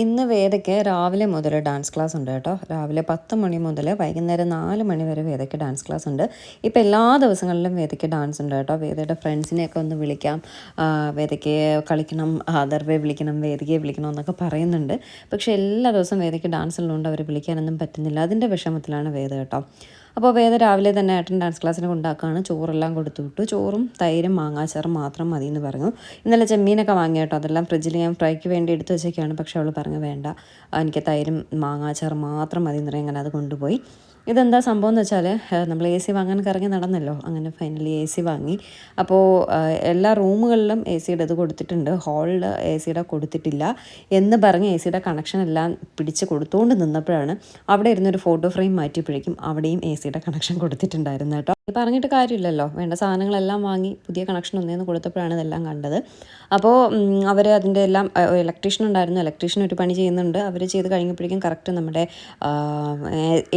ഇന്ന് വേദയ്ക്ക് രാവിലെ മുതൽ ഡാൻസ് ക്ലാസ് ഉണ്ട് കേട്ടോ. രാവിലെ പത്ത് മണി മുതൽ വൈകുന്നേരം നാല് മണി വരെ വേദയ്ക്ക് ഡാൻസ് ക്ലാസ് ഉണ്ട്. ഇപ്പോൾ എല്ലാ ദിവസങ്ങളിലും വേദയ്ക്ക് ഡാൻസ് ഉണ്ട് കേട്ടോ. വേദയുടെ ഫ്രണ്ട്സിനെയൊക്കെ ഒന്ന് വിളിക്കാം. വേദയ്ക്ക് കളിക്കണം അതർവെ വിളിക്കണം വേദികയെ വിളിക്കണം എന്നൊക്കെ പറയുന്നുണ്ട്. പക്ഷേ എല്ലാ ദിവസവും വേദയ്ക്ക് ഡാൻസ് ഉള്ളതുകൊണ്ട് അവർ വിളിക്കാനൊന്നും പറ്റുന്നില്ല. അതിന്റെ വിഷമത്തിലാണ് വേദ കേട്ടോ. അപ്പോൾ വേദ രാവിലെ തന്നെ ഏട്ടൻ ഡാൻസ് ക്ലാസ്സിന് കൊണ്ടാക്കുകയാണ് ചോറെല്ലാം കൊടുത്തു വിട്ടു. ചോറും തൈരും മാങ്ങാച്ചാറും മാത്രം മതി എന്ന് പറഞ്ഞു. ഇന്നലെ ചെമ്മീനൊക്കെ വാങ്ങിയ കേട്ടോ. അതെല്ലാം ഫ്രിഡ്ജിൽ ഞാൻ ഫ്രൈക്ക് വേണ്ടി എടുത്തു വെച്ചൊക്കെയാണ് പക്ഷേ അവൾ പറഞ്ഞു വേണ്ട. എനിക്ക് തൈരും മാങ്ങാച്ചാറും മാത്രം മതി എന്ന് പറയും അങ്ങനെ അത് കൊണ്ടുപോയി. ഇതെന്താ സംഭവം എന്ന് വെച്ചാൽ നമ്മൾ എ സി വാങ്ങാൻ കറങ്ങി നടന്നല്ലോ. അങ്ങനെ ഫൈനലി എ സി വാങ്ങി. അപ്പോൾ എല്ലാ റൂമുകളിലും എ സിയുടെ ഇത് കൊടുത്തിട്ടുണ്ട്. ഹാളിൽ എ സിയുടെ കൊടുത്തിട്ടില്ല എന്ന് പറഞ്ഞ് എ സിയുടെ കണക്ഷൻ എല്ലാം പിടിച്ച് കൊടുത്തുകൊണ്ട് നിന്നപ്പോഴാണ് അവിടെ ഇരുന്നൊരു ഫോട്ടോ ഫ്രെയിം മാറ്റിയപ്പോഴേക്കും അവിടെയും എ സിയുടെ കണക്ഷൻ കൊടുത്തിട്ടുണ്ടായിരുന്നു കേട്ടോ. പറഞ്ഞിട്ട് കാര്യമില്ലല്ലോ. വേണ്ട സാധനങ്ങളെല്ലാം വാങ്ങി പുതിയ കണക്ഷൻ ഒന്നേന്ന് കൊടുത്തപ്പോഴാണ് ഇതെല്ലാം കണ്ടത്. അപ്പോൾ അവർ അതിന്റെ എല്ലാം ഇലക്ട്രീഷ്യൻ ഉണ്ടായിരുന്നു. ഇലക്ട്രീഷ്യൻ ഒരു പണി ചെയ്യുന്നുണ്ട്. അവർ ചെയ്ത് കഴിഞ്ഞപ്പോഴേക്കും കറക്റ്റ് നമ്മുടെ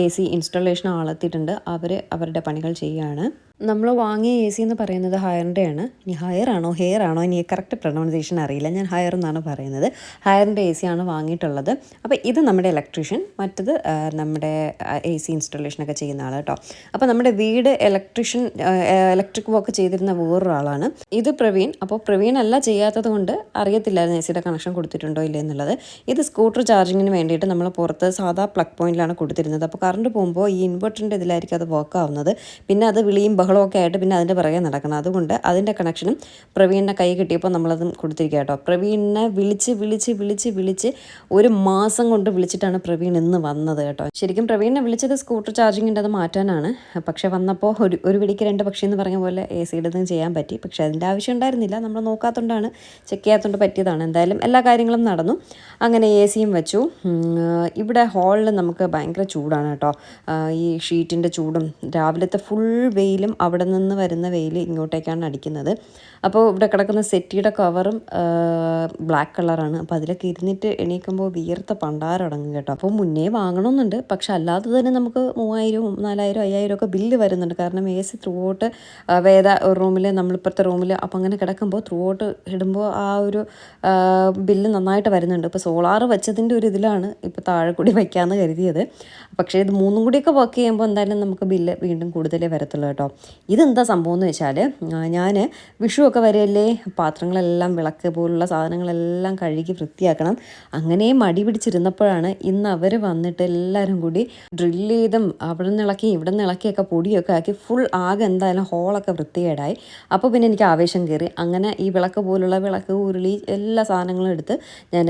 എ സി ഇൻസ്റ്റലേഷൻ ആളെത്തിയിട്ടുണ്ട്. അവർ അവരുടെ പണികൾ ചെയ്യുകയാണ്. നമ്മൾ വാങ്ങിയ എ സി എന്ന് പറയുന്നത് ഹയറിന്റെ ആണ് ഇനി ഹയർ ആണോ ഹെയർ ആണോ ഇനി കറക്റ്റ് പ്രൊണൗൺസേഷൻ അറിയില്ല. ഞാൻ ഹയർ എന്നാണ് പറയുന്നത്. ഹയറിന്റെ എ സി ആണ് വാങ്ങിയിട്ടുള്ളത്. അപ്പോൾ ഇത് നമ്മുടെ ഇലക്ട്രീഷ്യൻ മറ്റത് നമ്മുടെ എ സി ഇൻസ്റ്റലേഷനൊക്കെ ചെയ്യുന്ന ആൾ കേട്ടോ. അപ്പോൾ നമ്മുടെ വീട് ഇലക്ട്രീഷ്യൻ ഇലക്ട്രിക് വർക്ക് ചെയ്തിരുന്ന വേറൊരാളാണ്. ഇത് പ്രവീൺ. അപ്പോൾ പ്രവീൺ അല്ല ചെയ്യാത്തത് കൊണ്ട് അറിയത്തില്ലായിരുന്നു എ സിയുടെ കണക്ഷൻ കൊടുത്തിട്ടുണ്ടോ ഇല്ല എന്നുള്ളത്. ഇത് സ്കൂട്ടർ ചാർജിങ്ങിന് വേണ്ടിയിട്ട് നമ്മൾ പുറത്ത് സാധാ പ്ലഗ് പോയിന്റിലാണ് കൊടുത്തിരുന്നത്. അപ്പോൾ കറണ്ട് പോകുമ്പോൾ ഈ ഇൻവെർട്ടറിന്റെ ഇതിലായിരിക്കും അത് വർക്ക് ആവുന്നത്. പിന്നെ അത് വിളിയും ബഹളവും ഒക്കെ ആയിട്ട് പിന്നെ അതിന്റെ പിറകെ നടക്കണം. അതുകൊണ്ട് അതിന്റെ കണക്ഷനും പ്രവീണിനെ കൈ കിട്ടിയപ്പോൾ നമ്മളതും കൊടുത്തിരിക്കുക കേട്ടോ. പ്രവീണിനെ വിളിച്ച് വിളിച്ച് വിളിച്ച് വിളിച്ച് ഒരു മാസം കൊണ്ട് വിളിച്ചിട്ടാണ് പ്രവീൺ ഇന്ന് വന്നത് കേട്ടോ. ശരിക്കും പ്രവീണിനെ വിളിച്ചത് സ്കൂട്ടർ ചാർജിങ്ങിന്റെ അത് മാറ്റാനാണ്. പക്ഷെ വന്നപ്പോൾ ഒരു ഒരു വിളിക്ക് രണ്ട് പക്ഷി എന്ന് പറഞ്ഞ പോലെ എ സിയുടേതും ചെയ്യാൻ പറ്റി. പക്ഷേ അതിന്റെ ആവശ്യം ഉണ്ടായിരുന്നില്ല. നമ്മൾ നോക്കാത്തതുകൊണ്ടാണ് ചെക്ക് ചെയ്യാത്തതുകൊണ്ട് പറ്റിയതാണ്. എന്തായാലും എല്ലാ കാര്യങ്ങളും നടന്നു. അങ്ങനെ എ സിയും വെച്ചു. ഇവിടെ ഹാളിൽ നമുക്ക് ഭയങ്കര ചൂടാണ് കേട്ടോ. ഈ ഷീറ്റിന്റെ ചൂടും രാവിലത്തെ ഫുൾ വെയിലും അവിടെ നിന്ന് വരുന്ന വെയിൽ ഇങ്ങോട്ടേക്കാണ് അടിക്കുന്നത്. അപ്പോൾ ഇവിടെ കിടക്കുന്ന സെറ്റിയുടെ കവറും ബ്ലാക്ക് കളറാണ് അപ്പോൾ അതിലൊക്കെ ഇരുന്നിട്ട് എണീക്കുമ്പോൾ വിയർത്ത പണ്ടാരടങ്ങും കേട്ടോ. അപ്പോൾ മുന്നേ വാങ്ങണമെന്നുണ്ട്. പക്ഷെ അല്ലാതെ തന്നെ നമുക്ക് മൂവായിരവും നാലായിരം അയ്യായിരം ഒക്കെ ബില്ല് വരുന്നുണ്ട്. കാരണം എ സി ത്രൂ ഔട്ട് വേദ റൂമിൽ നമ്മളിപ്പോഴത്തെ റൂമിൽ അപ്പോൾ അങ്ങനെ കിടക്കുമ്പോൾ ത്രൂ ഔട്ട് ഇടുമ്പോൾ ആ ഒരു ബില്ല് നന്നായിട്ട് വരുന്നുണ്ട്. ഇപ്പോൾ സോളാർ വെച്ചതിന്റെ ഒരു ഇതിലാണ് ഇപ്പോൾ താഴെ കൂടി വയ്ക്കാമെന്ന് കരുതിയത്. പക്ഷേ ഇത് മൂന്നും കൂടിയൊക്കെ വർക്ക് ചെയ്യുമ്പോൾ എന്തായാലും നമുക്ക് ബില്ല് വീണ്ടും കൂടുതലേ വരത്തുള്ളൂ കേട്ടോ. ഇതെന്താ സംഭവം എന്ന് വെച്ചാൽ ഞാൻ വിഷുവൊക്കെ വരെയല്ലേ പാത്രങ്ങളെല്ലാം വിളക്ക് പോലുള്ള സാധനങ്ങളെല്ലാം കഴുകി വൃത്തിയാക്കണം. അങ്ങനെ മടി പിടിച്ചിരുന്നപ്പോഴാണ് ഇന്ന് അവർ വന്നിട്ട് എല്ലാവരും കൂടി ഡ്രില്ല് ചെയ്തും അവിടെ നിന്ന് ഇളക്കി ഇവിടെ നിന്ന് ഇളക്കിയൊക്കെ പൊടിയൊക്കെ ആക്കി ഫുൾ ആകെ എന്തായാലും ഹോളൊക്കെ വൃത്തികേടായി. അപ്പോൾ പിന്നെ എനിക്ക് ആവേശം കയറി. അങ്ങനെ ഈ വിളക്ക് പോലുള്ള വിളക്ക് ഉരുളി എല്ലാ സാധനങ്ങളും എടുത്ത് ഞാൻ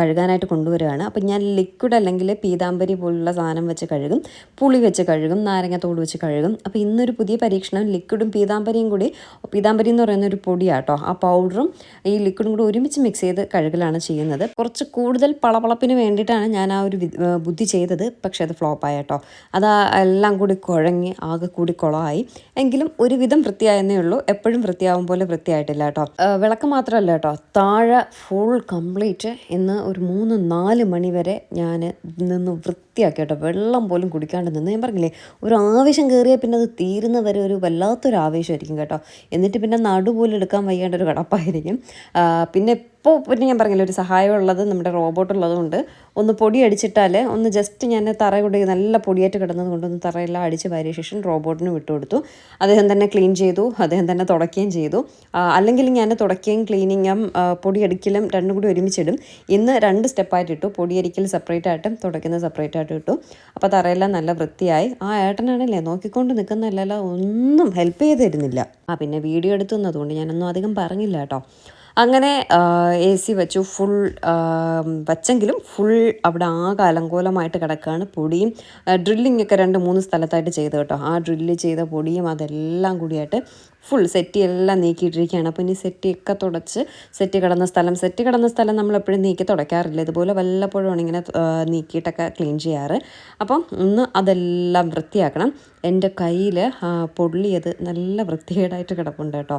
കഴുകാനായിട്ട് കൊണ്ടുവരികയാണ് അപ്പം ഞാൻ ലിക്വിഡ് അല്ലെങ്കിൽ പീതാംബരി പോലുള്ള സാധനം വെച്ച് കഴുകും പുളി വെച്ച് കഴുകും നാരങ്ങത്തോട് വെച്ച് കഴുകും. അപ്പോൾ ഇന്നൊരു പുതിയ പരീക്ഷണം ലിക്വിഡും പീതാംബരിയും കൂടി പീതാംബരി എന്ന് പറയുന്ന ഒരു പൊടിയാട്ടോ. ആ പൗഡറും ഈ ലിക്വിഡും കൂടി ഒരുമിച്ച് മിക്സ് ചെയ്ത് കഴുകലാണ് ചെയ്യുന്നത്. കുറച്ച് കൂടുതൽ പളപളപ്പിന് വേണ്ടിയിട്ടാണ് ഞാൻ ആ ഒരു ബുദ്ധി ചെയ്തത്. പക്ഷേ അത് ഫ്ലോപ്പായ കേട്ടോ അത് എല്ലാം കൂടി കുഴങ്ങി ആകെ കൂടി കുളമായി. എങ്കിലും ഒരുവിധം വൃത്തിയായെന്നേ ഉള്ളൂ. എപ്പോഴും വൃത്തിയാവും പോലെ വൃത്തിയായിട്ടില്ല കേട്ടോ. വിളക്ക് മാത്രമല്ല കേട്ടോ. താഴെ ഫുൾ കംപ്ലീറ്റ് ഇന്ന് ഒരു മൂന്ന് നാല് മണി വരെ ഞാൻ നിന്ന് വൃത്തിയാക്കി കേട്ടോ വെള്ളം പോലും കുടിക്കാണ്ട് നിന്ന്. ഞാൻ പറഞ്ഞില്ലേ ഒരു ആവശ്യം കയറിയാൽ പിന്നെ അത് തീരുന്ന വരെ ഒരു വല്ലാത്തൊരു ആവേശമായിരിക്കും കേട്ടോ. എന്നിട്ട് പിന്നെ നടുപോലും എടുക്കാൻ വയ്യാണ്ട് ഒരു കടപ്പായിരിക്കും. പിന്നെ ഇപ്പോൾ പിന്നെ ഞാൻ പറഞ്ഞില്ല ഒരു സഹായം ഉള്ളത് നമ്മുടെ റോബോട്ട് ഉള്ളതുകൊണ്ട് ഒന്ന് പൊടി അടിച്ചിട്ടാൽ ഒന്ന് ജസ്റ്റ് ഞാൻ തറ കൊണ്ട് നല്ല പൊടിയായിട്ട് കിടന്നത് കൊണ്ട് ഒന്ന് തറയെല്ലാം അടിച്ച് വാരിയ ശേഷം റോബോട്ടിന് വിട്ടുകൊടുത്തു അദ്ദേഹം തന്നെ ക്ലീൻ ചെയ്തു അദ്ദേഹം തന്നെ തുടയ്ക്കുകയും ചെയ്തു. അല്ലെങ്കിൽ ഞാൻ തുടയ്ക്കുകയും ക്ലീനിങ്ങും പൊടിയടിക്കലും രണ്ടും കൂടി ഒരുമിച്ചിടും. ഇന്ന് രണ്ട് സ്റ്റെപ്പായിട്ട് ഇട്ടു. പൊടിയരിക്കൽ സെപ്പറേറ്റ് ആയിട്ടും തുടയ്ക്കുന്നത് സെപ്പറേറ്റ് ആയിട്ട് ഇട്ടു. അപ്പോൾ തറയെല്ലാം നല്ല വൃത്തിയായി. ആ ഏട്ടനാണല്ലേ നോക്കിക്കൊണ്ട് നിൽക്കുന്നതല്ല ഒന്നും ഹെൽപ്പ് ചെയ്തിരുന്നില്ല. ആ പിന്നെ വീഡിയോ എടുത്തു അതുകൊണ്ട് ഞാനൊന്നും അധികം പറഞ്ഞില്ല കേട്ടോ. അങ്ങനെ എ സി വെച്ചു. ഫുൾ വച്ചെങ്കിലും ഫുൾ അവിടെ ആകെ അലങ്കോലമായിട്ട് കിടക്കുകയാണ് പൊടിയും. ഡ്രില്ലിംഗ് ഒക്കെ രണ്ട് മൂന്ന് സ്ഥലത്തായിട്ട് ചെയ്തു കേട്ടോ. ആ ഡ്രില്ല് ചെയ്ത പൊടിയും അതെല്ലാം കൂടിയായിട്ട് ഫുൾ സെറ്റി എല്ലാം നീക്കിയിട്ടിരിക്കുകയാണ്. അപ്പോൾ ഇനി സെറ്റിയൊക്കെ തുടച്ച് സെറ്റ് കിടന്ന സ്ഥലം സെറ്റ് കിടന്ന സ്ഥലം നമ്മൾ എപ്പോഴും നീക്കി തുടയ്ക്കാറില്ല. ഇതുപോലെ വല്ലപ്പോഴുമാണ് ഇങ്ങനെ നീക്കിയിട്ടൊക്കെ ക്ലീൻ ചെയ്യാറ്. അപ്പം ഒന്ന് അതെല്ലാം വൃത്തിയാക്കണം. എന്റെ കയ്യിൽ പൊള്ളിയത് നല്ല വൃത്തികേടായിട്ട് കിടപ്പുണ്ട് കേട്ടോ.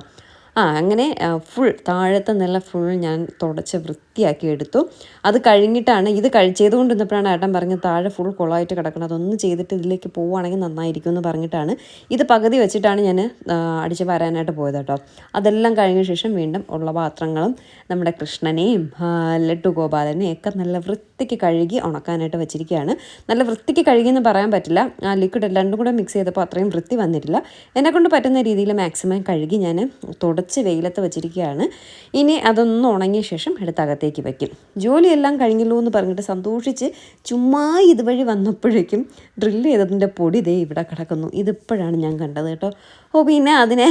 ആ അങ്ങനെ ഫുൾ താഴത്തെ നില ഫുൾ ഞാൻ തുടച്ച് വൃത്തിയാക്കി എടുത്തു. അത് കഴിഞ്ഞിട്ടാണ് ഇത് കഴി ചെയ്തുകൊണ്ടിരുന്നപ്പോഴാണ് ഏട്ടൻ പറഞ്ഞ് താഴെ ഫുൾ കുളമായിട്ട് കിടക്കണം. അതൊന്ന് ചെയ്തിട്ട് ഇതിലേക്ക് പോവുകയാണെങ്കിൽ നന്നായിരിക്കും എന്ന് പറഞ്ഞിട്ടാണ്. ഇത് പകുതി വെച്ചിട്ടാണ് ഞാൻ അടിച്ച് വരാനായിട്ട് പോയത് കേട്ടോ. അതെല്ലാം കഴിഞ്ഞ ശേഷം വീണ്ടും ഉള്ള പാത്രങ്ങളും നമ്മുടെ കൃഷ്ണനെയും ലഡു ഗോപാലനെയും ഒക്കെ നല്ല വൃത്തിക്ക് കഴുകി ഉണക്കാനായിട്ട് വെച്ചിരിക്കുകയാണ്. നല്ല വൃത്തിക്ക് കഴുകിയെന്ന് പറയാൻ പറ്റില്ല. ആ ലിക്വിഡ് രണ്ടും കൂടെ മിക്സ് ചെയ്തപ്പോൾ അത്രയും വൃത്തി വന്നിട്ടില്ല. എന്നെക്കൊണ്ട് പറ്റുന്ന രീതിയിൽ മാക്സിമം കഴുകി ഞാൻ തുടച്ച് വെയിലത്ത് വെച്ചിരിക്കുകയാണ്. ഇനി അതൊന്ന് ഉണങ്ങിയ ശേഷം എടുത്തകത്തേക്ക് വയ്ക്കും ജോലിയെല്ലാം കഴിഞ്ഞല്ലോ എന്ന് പറഞ്ഞിട്ട് സന്തോഷിച്ച് ചുമ്മാ ഇതുവഴി വന്നപ്പോഴേക്കും ഡ്രില്ല് ചെയ്തതിന്റെ പൊടി ദേ ഇവിടെ കിടക്കുന്നു. ഇതിപ്പോഴാണ് ഞാൻ കണ്ടത് കേട്ടോ. ഓ പിന്നെ അതിനെ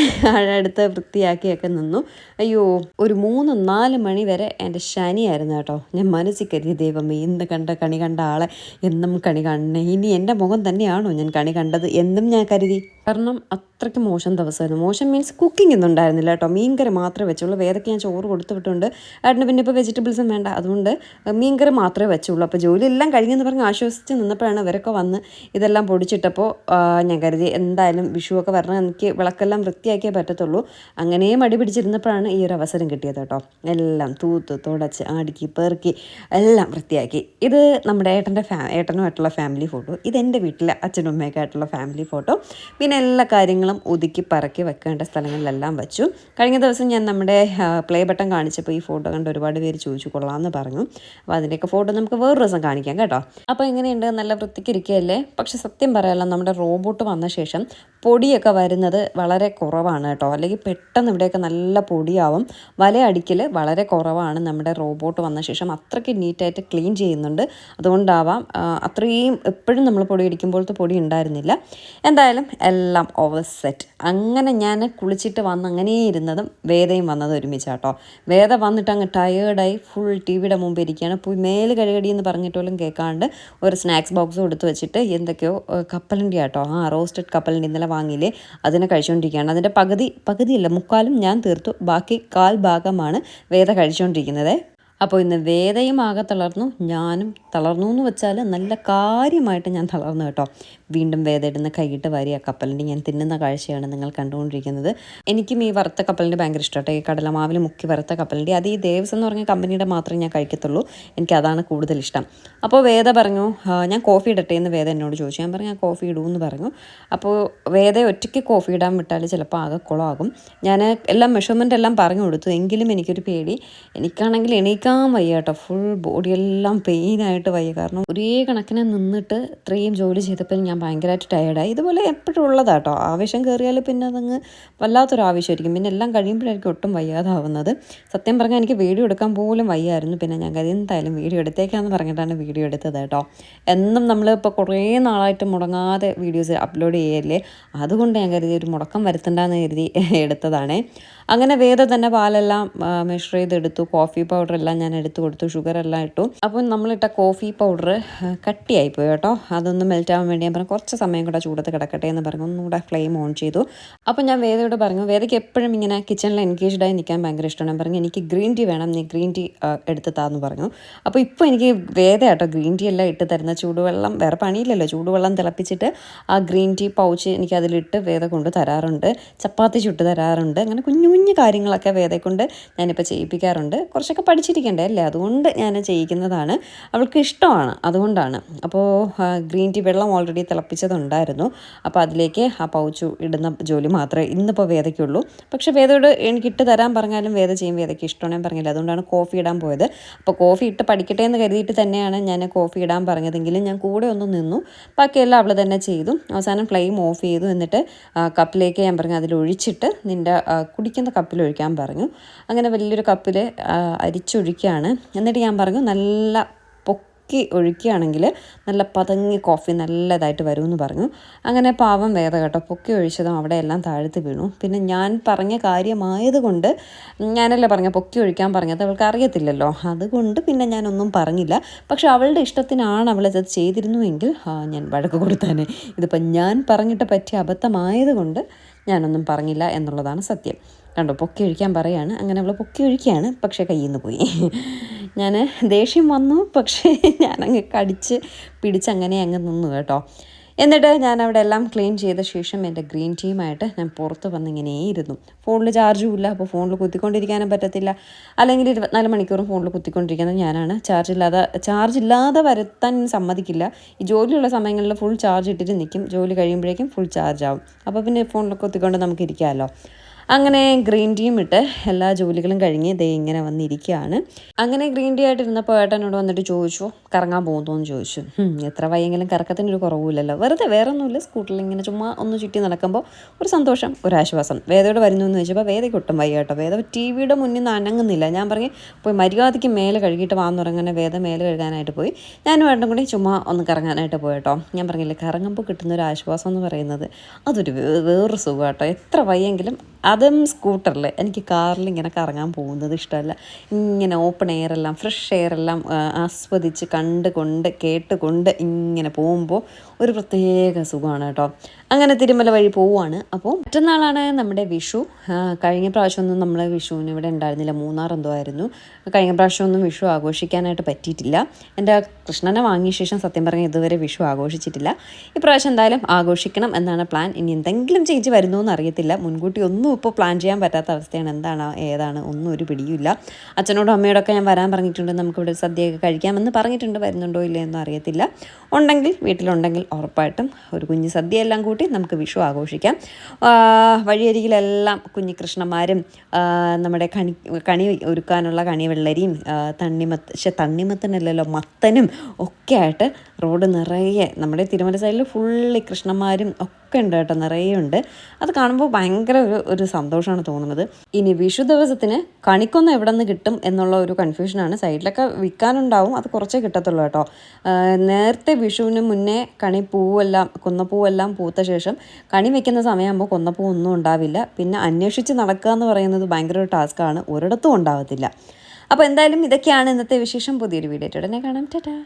അടുത്ത് വൃത്തിയാക്കിയൊക്കെ നിന്നു. അയ്യോ ഒരു മൂന്ന് നാല് മണി വരെ എന്റെ ശനിയായിരുന്നു കേട്ടോ. ഞാൻ മനസ്സിൽ കരുതിയ ദൈവമേ ഇന്ന് കണ്ട കണി കണ്ട ആളെ എന്നും കണി കാണണേ. ഇനി എന്റെ മുഖം തന്നെയാണോ ഞാൻ കണി കണ്ടത് എന്നും ഞാൻ കരുതി. കാരണം അത്രയ്ക്ക് മോശം ദിവസമായിരുന്നു. മോശം മീൻസ് കുക്കിംഗ് ഒന്നും ഉണ്ടായിരുന്നില്ല കേട്ടോ. മീൻകറി മാത്രമേ വെച്ചുള്ളൂ. വേദയ്ക്ക് ഞാൻ ചോറ് കൊടുത്തു വിട്ടുണ്ട് ഏട്ടന് പിന്നെ ഇപ്പോൾ വെജിറ്റബിൾസും വേണ്ട. അതുകൊണ്ട് മീൻകറി മാത്രമേ വെച്ചുള്ളൂ. അപ്പോൾ ജോലി എല്ലാം കഴിഞ്ഞെന്ന് പറഞ്ഞ് ആശ്വസിച്ച് നിന്നപ്പോഴാണ് ഇവരൊക്കെ വന്ന് ഇതെല്ലാം പൊടിച്ചിട്ടപ്പോൾ ഞാൻ കരുതി എന്തായാലും വിഷുവൊക്കെ വരണം. എനിക്ക് വിളക്കെല്ലാം വൃത്തിയാക്കിയേ പറ്റത്തുള്ളൂ. അങ്ങനെയും മടി പിടിച്ചിരുന്നപ്പോഴാണ് ഈ ഒരു അവസരം കിട്ടിയത് കേട്ടോ. എല്ലാം തൂത്ത് തുടച്ച് അടുക്കി പെറുക്കി എല്ലാം വൃത്തിയാക്കി. ഇത് നമ്മുടെ ഏട്ടന്റെ ഫാ ഏട്ടനുമായിട്ടുള്ള ഫാമിലി ഫോട്ടോ. ഇത് എന്റെ വീട്ടിലെ അച്ഛനും അമ്മയൊക്കെ ആയിട്ടുള്ള ഫാമിലി ഫോട്ടോ. പിന്നെ എല്ലാ കാര്യങ്ങളും ഒതുക്കി പറക്കി വെക്കേണ്ട സ്ഥലങ്ങളിലെല്ലാം വെച്ചു. കഴിഞ്ഞ ദിവസം ഞാൻ നമ്മുടെ പ്ലേ ബട്ടൺ കാണിച്ചപ്പോൾ ഈ ഫോട്ടോ കണ്ട് ഒരുപാട് പേര് ചോദിച്ചു കൊള്ളാമെന്ന് പറഞ്ഞു. അപ്പോൾ അതിന്റെയൊക്കെ ഫോട്ടോ നമുക്ക് വേറൊരു ദിവസം കാണിക്കാം കേട്ടോ. അപ്പോൾ എങ്ങനെയുണ്ട്? നല്ല വൃത്തിക്ക് ഇരിക്കുകയല്ലേ പക്ഷെ സത്യം പറയാമല്ലോ നമ്മുടെ റോബോട്ട് വന്ന ശേഷം പൊടിയൊക്കെ വരുന്നത് വളരെ കുറവാണ് കേട്ടോ. അല്ലെങ്കിൽ പെട്ടെന്ന് ഇവിടെയൊക്കെ നല്ല പൊടിയാവും. വല അടിക്കൽ വളരെ കുറവാണ്. നമ്മുടെ റോബോട്ട് വന്ന ശേഷം അത്രയ്ക്ക് നീറ്റായിട്ട് ക്ലീൻ ചെയ്യുന്നുണ്ട്. അതുകൊണ്ടാവാം അത്രയും എപ്പോഴും നമ്മൾ പൊടി അടിക്കുമ്പോഴത്തെ പൊടി ഉണ്ടായിരുന്നില്ല. എന്തായാലും എല്ലാം ഓവർ സെറ്റ് അങ്ങനെ ഞാൻ കുളിച്ചിട്ട് വന്ന് അങ്ങനെ ഇരുന്നതും വേദയും വന്നത് ഒരുമിച്ചാട്ടോ. വേദ വന്നിട്ട് അങ്ങ് ടയേർഡായി ഫുൾ ടി വിയുടെ മുമ്പ് ഇരിക്കുകയാണ് പോയി മേൽ കഴുകടി എന്ന് പറഞ്ഞിട്ട് പോലും കേൾക്കാണ്ട് ഒരു സ്നാക്സ് ബോക്സ് കൊടുത്തു വെച്ചിട്ട് എന്തൊക്കെയോ കപ്പലിന്റെ ആട്ടോ ആ റോസ്റ്റഡ് കപ്പലിന്റെ ഇന്നലെ വാങ്ങിയില്ലേ? അതിനെ കഴിച്ചുകൊണ്ടിരിക്കുകയാണ് അതിന്റെ പകുതി പകുതിയല്ല മുക്കാലും ഞാൻ തീർത്തു. ബാക്കി കാൽ ഭാഗമാണ് വേദ കഴിച്ചുകൊണ്ടിരിക്കുന്നത് അപ്പോൾ ഇന്ന് വേദയും ആകെ തളർന്നു. ഞാനും തളർന്നു എന്ന് വെച്ചാൽ നല്ല കാര്യമായിട്ട് ഞാൻ തളർന്നു കേട്ടോ. വീണ്ടും വേദ ഇടുന്ന കൈയിട്ട് വാരിയ കപ്പലിന്റെ ഞാൻ തിന്നുന്ന കാഴ്ചയാണ് നിങ്ങൾ കണ്ടുകൊണ്ടിരിക്കുന്നത്. എനിക്കും ഈ വറുത്ത കപ്പലിന്റെ ഭയങ്കര ഇഷ്ടമായിട്ട് ഈ കടലമാവിൽ മുക്കി വറുത്ത കപ്പലിന്റെ അത് ഈ ദേവസ് എന്ന് പറഞ്ഞ കമ്പനിയുടെ മാത്രമേ ഞാൻ കഴിക്കത്തുള്ളൂ. എനിക്ക് അതാണ് കൂടുതൽ ഇഷ്ടം. അപ്പോൾ വേദ പറഞ്ഞു ഞാൻ കോഫി ഇടട്ടെ എന്ന് വേദ എന്നോട് ചോദിച്ചു. ഞാൻ പറഞ്ഞു ഞാൻ കോഫി ഇടൂ എന്ന് പറഞ്ഞു. അപ്പോൾ വേദ ഒറ്റയ്ക്ക് കോഫി ഇടാൻ വിട്ടാൽ ചിലപ്പോൾ ആകെ കുളമാകും. ഞാൻ എല്ലാം മെഷർമെന്റ് എല്ലാം പറഞ്ഞു കൊടുത്തു. എങ്കിലും എനിക്കൊരു പേടി. എനിക്കാണെങ്കിൽ എണീക്കാൻ വയ്യ കേട്ടോ ഫുൾ എല്ലാം പെയിനായിട്ട് വയ്യ. കാരണം ഒരേ കണക്കിന് നിന്നിട്ട് ഇത്രയും ജോലി ചെയ്തപ്പോൾ ഞാൻ ഭയങ്കരമായിട്ട് ടയേർഡായി ഇതുപോലെ എപ്പോഴും ഉള്ളതാണ് കേട്ടോ ആവേശം കയറിയാൽ പിന്നെ അതങ്ങ് വല്ലാത്തൊരു ആവശ്യമായിരിക്കും പിന്നെ എല്ലാം കഴിയുമ്പോഴായിരിക്കും ഒട്ടും വയ്യാതാവുന്നത്. സത്യം പറഞ്ഞാൽ എനിക്ക് വീഡിയോ എടുക്കാൻ പോലും വയ്യായിരുന്നു. പിന്നെ ഞാൻ കരുതി എന്തായാലും വീഡിയോ എടുത്തേക്കാന്ന് പറഞ്ഞിട്ടാണ് വീഡിയോ എടുത്തത് കേട്ടോ. എന്നും നമ്മൾ ഇപ്പോൾ കുറേ നാളായിട്ട് മുടങ്ങാതെ വീഡിയോസ് അപ്ലോഡ് ചെയ്യല്ലേ? അതുകൊണ്ട് ഞാൻ കരുതി ഒരു മുടക്കം വരുത്തണ്ടെന്ന് കരുതി എടുത്തതാണേ. അങ്ങനെ വേദ തന്നെ പാലെല്ലാം മെഷർ ചെയ്തെടുത്തു. കോഫി പൗഡർ എല്ലാം ഞാൻ എടുത്തു കൊടുത്തു ഷുഗർ എല്ലാം ഇട്ടു. അപ്പോൾ നമ്മളിട്ട കോഫി പൗഡർ കട്ടിയായി പോയി കേട്ടോ. അതൊന്ന് മെൽറ്റ് ആവാൻ വേണ്ടി ഞാൻ പറഞ്ഞു കുറച്ച് സമയം കൂടെ ചൂടത്ത് കിടക്കട്ടെ എന്ന് പറഞ്ഞു. ഒന്നുകൂടെ ഫ്ലെയിം ഓൺ ചെയ്തു. അപ്പോൾ ഞാൻ വേദയോട് പറഞ്ഞു വേദയ്ക്ക് എപ്പോഴും ഇങ്ങനെ കിച്ചണിൽ എൻഗേജ്ഡ് ആയി നിൽക്കാൻ ഭയങ്കര ഇഷ്ടമാണ്. ഞാൻ പറഞ്ഞു എനിക്ക് ഗ്രീൻ ടീ വേണം നീ ഗ്രീൻ ടീ എടുത്ത് താന്ന് പറഞ്ഞു. അപ്പോൾ ഇപ്പോൾ എനിക്ക് വേദ കേട്ടോ ഗ്രീൻ ടീ എല്ലാം ഇട്ട് തരുന്ന ചൂടുവെള്ളം വേറെ പണിയില്ലല്ലോ. ചൂടുവെള്ളം തിളപ്പിച്ചിട്ട് ആ ഗ്രീൻ ടീ പൗച്ച് എനിക്ക് അതിലിട്ട് വേദ കൊണ്ട് തരാറുണ്ട്. ചപ്പാത്തി ചുട്ട് തരാറുണ്ട്. അങ്ങനെ കുഞ്ഞു കുഞ്ഞു കാര്യങ്ങളൊക്കെ വേദയെ കൊണ്ട് ഞാനിപ്പോൾ ചെയ്യിപ്പിക്കാറുണ്ട്. കുറച്ചൊക്കെ പഠിച്ചിരിക്കണ്ടേ അല്ലേ? അതുകൊണ്ട് ഞാൻ ചെയ്യിക്കുന്നതാണ്. അവൾക്ക് ഇഷ്ടമാണ്. അതുകൊണ്ടാണ്. അപ്പോൾ ഗ്രീൻ ടീ വെള്ളം ഓൾറെഡി തിളപ്പിച്ചതുണ്ടായിരുന്നു. അപ്പോൾ അതിലേക്ക് ആ പൗച്ച് ഇടുന്ന ജോലി മാത്രമേ ഇന്നിപ്പോൾ വേദയ്ക്കുള്ളൂ. പക്ഷേ വേദയോട് എനിക്ക് ഇട്ട് തരാൻ പറഞ്ഞാലും വേദ ചെയ്യും. വേദയ്ക്ക് ഇഷ്ടമാണ് ഞാൻ പറഞ്ഞില്ല. അതുകൊണ്ടാണ് കോഫി ഇടാൻ പോയത്. അപ്പോൾ കോഫി ഇട്ട് പഠിക്കട്ടെ എന്ന് കരുതിയിട്ട് തന്നെയാണ് ഞാൻ കോഫി ഇടാൻ പറഞ്ഞതെങ്കിലും ഞാൻ കൂടെ ഒന്ന് നിന്നു. ബാക്കിയെല്ലാം അവൾ തന്നെ ചെയ്തു. അവസാനം ഫ്ലെയിം ഓഫ് ചെയ്തു എന്നിട്ട് കപ്പിലേക്ക് ഞാൻ പറഞ്ഞു അതിൽ ഒഴിച്ചിട്ട് നിന്റെ കുടിക്കുന്ന കപ്പിൽ ഒഴിക്കാൻ പറഞ്ഞു. അങ്ങനെ വലിയൊരു കപ്പിൽ അരിച്ചൊഴിക്കുകയാണ് എന്നിട്ട് ഞാൻ പറഞ്ഞു നല്ല പൊക്കി ഒഴിക്കുകയാണെങ്കിൽ നല്ല പതങ്ങി കോഫി നല്ലതായിട്ട് വരുമെന്ന് പറഞ്ഞു. അങ്ങനെ പാവം വേദ കേട്ടോ പൊക്കി ഒഴിച്ചതും അവിടെ എല്ലാം താഴ്ത്തി വീണു. പിന്നെ ഞാൻ പറഞ്ഞ കാര്യമായതുകൊണ്ട് ഞാനല്ലേ പറഞ്ഞ പൊക്കി ഒഴിക്കാൻ പറഞ്ഞത്? അവൾക്ക് അറിയത്തില്ലല്ലോ. അതുകൊണ്ട് പിന്നെ ഞാനൊന്നും പറഞ്ഞില്ല. പക്ഷെ അവളുടെ ഇഷ്ടത്തിനാണ് അവളത് ചെയ്തിരുന്നുവെങ്കിൽ ആ, ഞാൻ വഴക്ക് കൊടുത്താനെ ഇതിപ്പം ഞാൻ പറഞ്ഞിട്ട് പറ്റിയ അബദ്ധമായതുകൊണ്ട് ഞാനൊന്നും പറഞ്ഞില്ല എന്നുള്ളതാണ് സത്യം. കണ്ടോ പൊക്കി ഒഴിക്കാൻ പറയാണ്. അങ്ങനെ അവൾ പൊക്കി ഒഴിക്കുകയാണ് പക്ഷേ കയ്യിൽ നിന്ന് പോയി. ഞാൻ ദേഷ്യം വന്നു പക്ഷേ ഞാനങ്ങ് കടിച്ച് പിടിച്ച് അങ്ങനെ അങ്ങ് നിന്നു കേട്ടോ. എന്നിട്ട് ഞാൻ അവിടെ എല്ലാം ക്ലീൻ ചെയ്ത ശേഷം എന്റെ ഗ്രീൻ ടീമായിട്ട് ഞാൻ പുറത്ത് വന്ന് ഇങ്ങനെ ഇരുന്നു. ഫോണിൽ ചാർജും ഇല്ല അപ്പോൾ ഫോണിൽ കുത്തിക്കൊണ്ടിരിക്കാനും പറ്റത്തില്ല. അല്ലെങ്കിൽ ഇരുപത്തിനാല് മണിക്കൂറും ഫോണിൽ കുത്തിക്കൊണ്ടിരിക്കുന്നത് ഞാനാണ്. ചാർജ് ഇല്ലാതെ ചാർജ് ഇല്ലാതെ വരുത്താൻ സമ്മതിക്കില്ല. ഈ ജോലിയുള്ള സമയങ്ങളിൽ ഫുൾ ചാർജ് ഇട്ടിട്ട് നിൽക്കും. ജോലി കഴിയുമ്പോഴേക്കും ഫുൾ ചാർജ് ആവും. അപ്പോൾ പിന്നെ ഫോണിൽ കുത്തിക്കൊണ്ട് നമുക്ക് ഇരിക്കാമല്ലോ. അങ്ങനെ ഗ്രീൻ ടീം ഇട്ട് എല്ലാ ജോലികളും കഴിഞ്ഞ് ദേ ഇങ്ങനെ വന്നിരിക്കുകയാണ്. അങ്ങനെ ഗ്രീൻ ടീ ആയിട്ട് ഇരുന്നപ്പോൾ ഏട്ടനോട് വന്നിട്ട് ചോദിച്ചു കറങ്ങാൻ പോകുന്നോന്ന് ചോദിച്ചു. "ഹും, എത്ര വയ്യെങ്കിലും കറക്കത്തിന് ഒരു കുറവുമില്ലല്ലോ. വെറുതെ വേറെ ഒന്നുമില്ല സ്കൂട്ടറിൽ ഇങ്ങനെ ചുമ്മാ ഒന്ന് ചുറ്റി നടക്കുമ്പോൾ ഒരു സന്തോഷം ഒരു ആശ്വാസം. വേദയോട് വരുന്നു എന്ന് ചോദിച്ചപ്പോൾ വേദയ്ക്ക് ഒട്ടും വയ്യ കേട്ടോ. വേദ ടി വിയുടെ മുന്നിൽ നിന്ന് അനങ്ങുന്നില്ല. ഞാൻ പറഞ്ഞു പോയി മര്യാദയ്ക്ക് മേലെ കഴുകിയിട്ട് വാന്ന് പറഞ്ഞങ്ങനെ വേദ മേലെ കഴുകാനായിട്ട് പോയി. ഞാനും ഏട്ടനും കൂടി ചുമ്മാ ഒന്ന് കറങ്ങാനായിട്ട് പോയി കേട്ടോ. ഞാൻ പറഞ്ഞില്ലേ കറങ്ങുമ്പോൾ കിട്ടുന്ന ഒരു ആശ്വാസം എന്ന് പറയുന്നത് അതൊരു വേറൊരു സുഖം കേട്ടോ എത്ര വയ്യെങ്കിലും അതും സ്കൂട്ടറിൽ എനിക്ക് കാറിൽ ഇങ്ങനെ കറങ്ങാൻ പോകുന്നത് ഇഷ്ടമല്ല. ഇങ്ങനെ ഓപ്പൺ എയർ എല്ലാം ഫ്രഷ് എയർ എല്ലാം ആസ്വദിച്ച് കണ്ടുകൊണ്ട് കേട്ടുകൊണ്ട് ഇങ്ങനെ പോകുമ്പോൾ ഒരു പ്രത്യേക സുഖമാണ് കേട്ടോ. അങ്ങനെ തിരുമല വഴി പോവുകയാണ് അപ്പോൾ മറ്റന്നാളാണ് നമ്മുടെ വിഷു. കഴിഞ്ഞ പ്രാവശ്യമൊന്നും നമ്മൾ വിഷുവിന് ഇവിടെ ഉണ്ടായിരുന്നില്ല. മൂന്നാർ എന്തോ ആയിരുന്നു. കഴിഞ്ഞ പ്രാവശ്യമൊന്നും വിഷു ആഘോഷിക്കാനായിട്ട് പറ്റിയിട്ടില്ല. എന്റെ കൃഷ്ണനെ വാങ്ങിയ ശേഷം സത്യം പറഞ്ഞാൽ ഇതുവരെ വിഷു ആഘോഷിച്ചിട്ടില്ല. ഇപ്രാവശ്യം എന്തായാലും ആഘോഷിക്കണം എന്നാണ് പ്ലാൻ. ഇനി എന്തെങ്കിലും ചേഞ്ച് വരുന്നു എന്ന് അറിയത്തില്ല. മുൻകൂട്ടി ഒന്നും ഇപ്പോൾ പ്ലാൻ ചെയ്യാൻ പറ്റാത്ത അവസ്ഥയാണ്. എന്താണ് ഏതാണ് ഒന്നും ഒരു പിടിയുമില്ല. അച്ഛനോടും അമ്മയോടൊക്കെ ഞാൻ വരാൻ പറഞ്ഞിട്ടുണ്ട്. നമുക്കിവിടെ സദ്യയൊക്കെ കഴിക്കാമെന്ന് പറഞ്ഞിട്ടുണ്ട്. വരുന്നുണ്ടോ ഇല്ലയെന്നോ അറിയത്തില്ല. ഉണ്ടെങ്കിൽ വീട്ടിലുണ്ടെങ്കിൽ ഉറപ്പായിട്ടും ഒരു കുഞ്ഞ് സദ്യ എല്ലാം കൂട്ടി നമുക്ക് വിഷു ആഘോഷിക്കാം. വഴിയരികിലെല്ലാം കുഞ്ഞി കൃഷ്ണന്മാരും നമ്മുടെ കണി കണി ഒരുക്കാനുള്ള കണി വെള്ളരിയും ആ, തണ്ണിമത്ത് പക്ഷെ തണ്ണിമത്തനല്ലല്ലോ മത്തനും ഒക്കെ ആയിട്ട് റോഡ് നിറയെ നമ്മുടെ തിരുമല സൈഡിൽ ഫുള്ളി കൃഷ്ണന്മാരും ഒക്കെ ഉണ്ട് കേട്ടോ നിറയെ ഉണ്ട്. അത് കാണുമ്പോൾ ഭയങ്കര ഒരു ഒരു സന്തോഷമാണ് തോന്നുന്നത്. ഇനി വിഷു ദിവസത്തിന് കണിക്കൊന്ന് എവിടെ നിന്ന് കിട്ടും എന്നുള്ള ഒരു കൺഫ്യൂഷനാണ്. സൈഡിലൊക്കെ വിൽക്കാനുണ്ടാവും അത് കുറച്ചേ കിട്ടത്തുള്ളൂ കേട്ടോ. നേരത്തെ വിഷുവിന് മുന്നേ കണി പൂവെല്ലാം കുന്നപ്പൂവെല്ലാം പൂത്ത ശേഷം കണി വെക്കുന്ന സമയമാകുമ്പോൾ കൊന്നപ്പൂ ഒന്നും ഉണ്ടാവില്ല. പിന്നെ അന്വേഷിച്ച് നടക്കുക എന്ന് പറയുന്നത് ഭയങ്കര ഒരു ടാസ്ക്കാണ്. ഒരിടത്തും ഉണ്ടാവത്തില്ല. അപ്പോൾ എന്തായാലും ഇതൊക്കെയാണ് ഇന്നത്തെ വിശേഷം. പുതിയൊരു വീഡിയോ ഉടനെ കാണാം. ടാറ്റാ.